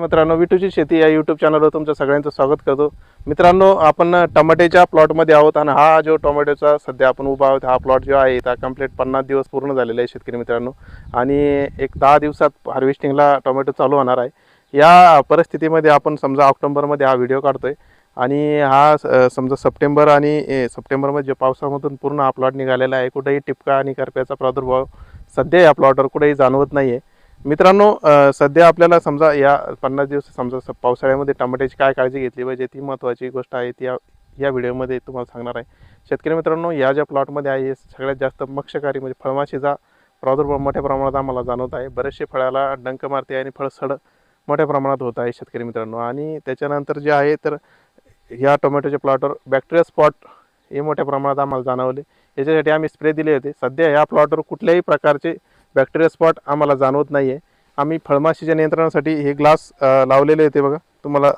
मित्रांनो विटूची शेती या यूट्यूब चॅनलवर तुमचं सगळ्यांचं स्वागत करतो. मित्रांनो आपण टमाट्याच्या प्लॉटमध्ये आहोत आणि हा जो टोमॅटोचा सध्या आपण उभा आहोत हा प्लॉट जो आहे हा कंप्लीट पन्नास दिवस पूर्ण झालेला आहे शेतकरी मित्रांनो. आणि एक दहा दिवसात हार्वेस्टिंगला टोमॅटो चालू होणार आहे. या परिस्थितीमध्ये आपण समजा ऑक्टोबरमध्ये हा व्हिडिओ काढतोय. आणि हा स- समजा सप्टेंबर आणि ए, सप्टेंबरमध्ये जे पावसामधून पूर्ण हा प्लॉट निघालेला आहे कुठेही टिपका आणि करप्याचा प्रादुर्भाव सध्या या प्लॉटवर कुठेही जाणवत नाही आहे मित्रांनो सध्या आपल्याला समजा या पन्नास दिवस समजा स- पावसाळ्यामध्ये टमाट्याची काय काळजी घेतली पाहिजे ती महत्त्वाची गोष्ट आहे ती या या व्हिडिओमध्ये तुम्हाला सांगणार आहे. शेतकरी मित्रांनो या ज्या प्लॉटमध्ये आहे सगळ्यात जास्त मक्षकारी म्हणजे फळमाशीचा प्रादुर्भाव मोठ्या प्रमाणात आम्हाला जाणवत आहे. बरेचसे फळाला डंक मारते आणि फळ सड मोठ्या प्रमाणात होत आहे शेतकरी मित्रांनो. आणि त्याच्यानंतर जे आहे तर या टोमॅटोच्या प्लॉटवर बॅक्टेरिया स्पॉट हे मोठ्या प्रमाणात आम्हाला जाणवले. याच्यासाठी आम्ही स्प्रे दिले होते. सध्या या प्लॉटवर कुठल्याही प्रकारचे बॅक्टेरिया स्पॉट आम्हाला जाणवत नाही आहे आम्ही फळमाशीच्या नियंत्रणासाठी हे ग्लास लावलेले होते बघा. तुम्हाला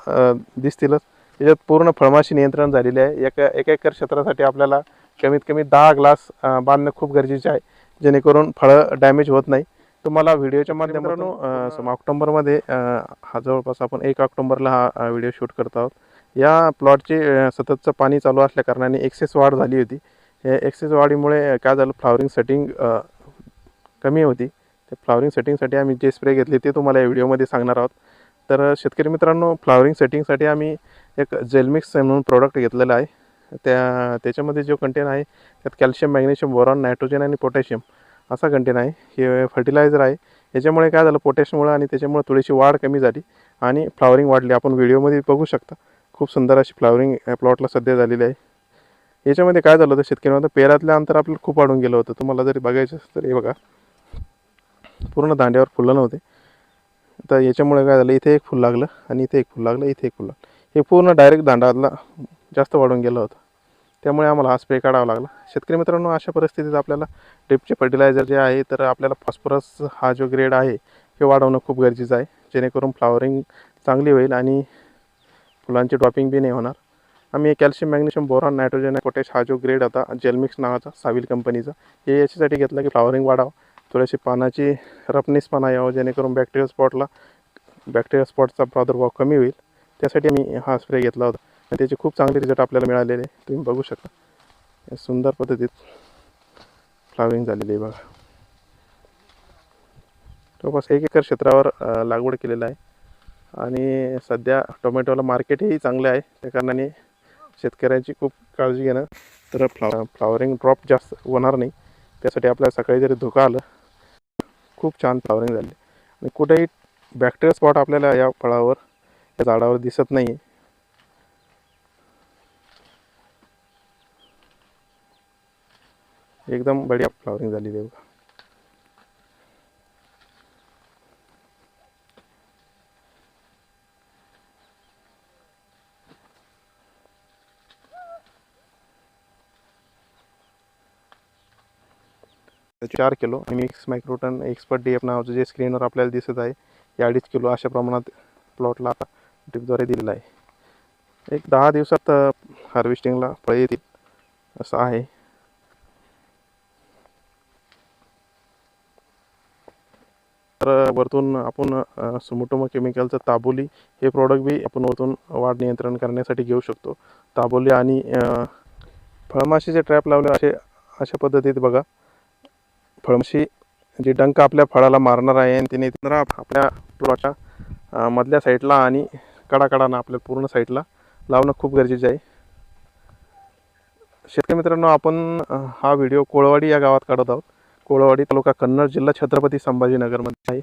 दिसतीलच. याच्यात पूर्ण फळमाशी नियंत्रण झालेले आहे. एका एका एकर क्षेत्रासाठी आपल्याला कमीत कमी दहा ग्लास बांधणं खूप गरजेचे आहे. जेणेकरून फळं डॅमेज होत नाही. तुम्हाला व्हिडिओच्या माध्यमातून सम ऑक्टोबरमध्ये हा जवळपास आपण एक ऑक्टोबरला हा व्हिडिओ शूट करत आहोत. या प्लॉटचे सततचं पाणी चालू असल्या कारणाने एक्सेस वाढ झाली होती. एक्सेस वाढीमुळे काय झालं? फ्लावरिंग सेटिंग कमी होती. ते फ्लावरिंग सेटिंगसाठी आम्ही जे स्प्रे घेतले ते तुम्हाला या व्हिडिओमध्ये सांगणार आहोत. तर शेतकरी मित्रांनो फ्लावरिंग सेटिंगसाठी आम्ही एक जेलमिक्स म्हणून प्रोडक्ट घेतलेलं आहे. त्या त्याच्यामध्ये जो कंटेन आहे त्यात कॅल्शियम मॅग्नेशियम बोरॉन नायट्रोजन आणि पोटॅशियम असा कंटेन आहे. हे फर्टिलायझर आहे. याच्यामुळे काय झालं पोटॅशमुळं आणि त्याच्यामुळे थोडीशी वाढ कमी झाली आणि फ्लावरिंग वाढली. आपण व्हिडिओमध्ये बघू शकता. खूप सुंदर अशी फ्लावरिंग प्लॉटला सध्या झालेली आहे. याच्यामध्ये काय झालं होतं शेतकऱ्यांमध्ये पेरातल्या अंतर आपल्याला खूप वाढून गेलं होतं. तुम्हाला जरी बघायचं असेल तर हे बघा. पूर्ण दांड्यावर फुलं नव्हते. तर याच्यामुळे काय झालं इथे एक फुल लागलं आणि इथे एक फुल लागलं इथे एक फुल लागलं. हे पूर्ण डायरेक्ट दांडातला जास्त वाढून गेलं होतं. त्यामुळे आम्हाला हा स्प्रे काढावा लागला. शेतकरी मित्रांनो अशा परिस्थितीत आपल्याला ड्रिपचे फर्टिलायझर जे आहे तर आपल्याला फॉस्फरस हा जो ग्रेड आहे हे वाढवणं खूप गरजेचं आहे. जेणेकरून फ्लावरिंग चांगली होईल आणि फुलांची ड्रॉपिंग बी नाही होणार. आम्ही calcium magnesium boron nitrogen potash हा जो ग्रेड होता जेलमिक्स नावाचा साविल कंपनीचा हे याच्यासाठी घेतला की फ्लावरिंग वाढावं. थोडीशी पानाची रफनेसपणा यावं जेणेकरून बॅक्टेरियल स्पॉटला बॅक्टेरियल स्पॉटचा प्रादुर्भाव कमी होईल. त्यासाठी आम्ही हा स्प्रे घेतला होता. आणि त्याचे खूप चांगले रिझल्ट आपल्याला मिळालेले तुम्ही बघू शकता. या सुंदर पद्धतीत फ्लावरिंग झालेली आहे बघा. जवळपास एक एकर क्षेत्रावर लागवड केलेलं आहे. आणि सध्या टोमॅटोला मार्केटही चांगले आहे. त्या कारणाने शेतकऱ्यांची खूप काळजी घेणं तर फ्ला फ्लावरिंग ड्रॉप जास्त होणार नाही. त्यासाठी आपल्याला सकाळी जरी धुका आलं खूप छान फ्लावरिंग झाली. आणि कुठेही बॅक्टेरिया स्पॉट आपल्याला या फळावर या झाडावर दिसत नाही एकदम बढिया फ्लावरिंग झाली आहे बघा चार kilo. Mix Microton expert D F नावाचं जे स्क्रीनवर आपल्याला दिसत आहे हे अडीच किलो अशा प्रमाणात प्लॉटला आता ड्रिपद्वारे दिलेला आहे. एक दहा दिवसात हार्वेस्टिंगला फळे येतील असं आहे. तर वरतून आपण सुमोटोमो केमिकलचं ताबोली हे प्रॉडक्ट बी आपण वरतून वाढ नियंत्रण करण्यासाठी घेऊ शकतो. ताबोली आणि फळमाशीचे ट्रॅप लावले असे अशा पद्धतीत बघा. फळमशी जी डंक आपल्या फळाला मारणार आहे आणि तिने तिला आपल्या प्लॉटच्या मधल्या साईडला आणि कडाकडानं आपल्या पूर्ण साईडला लावणं खूप गरजेचं आहे. शेतकरी मित्रांनो आपण हा व्हिडिओ कोळवाडी या गावात काढत आहोत. कोळवाडी तालुका कन्नड जिल्हा छत्रपती संभाजीनगरमध्ये आहे.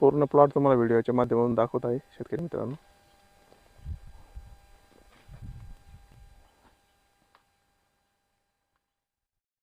पूर्ण प्लॉट तुम्हाला व्हिडिओच्या माध्यमातून दाखवत आहे शेतकरी मित्रांनो.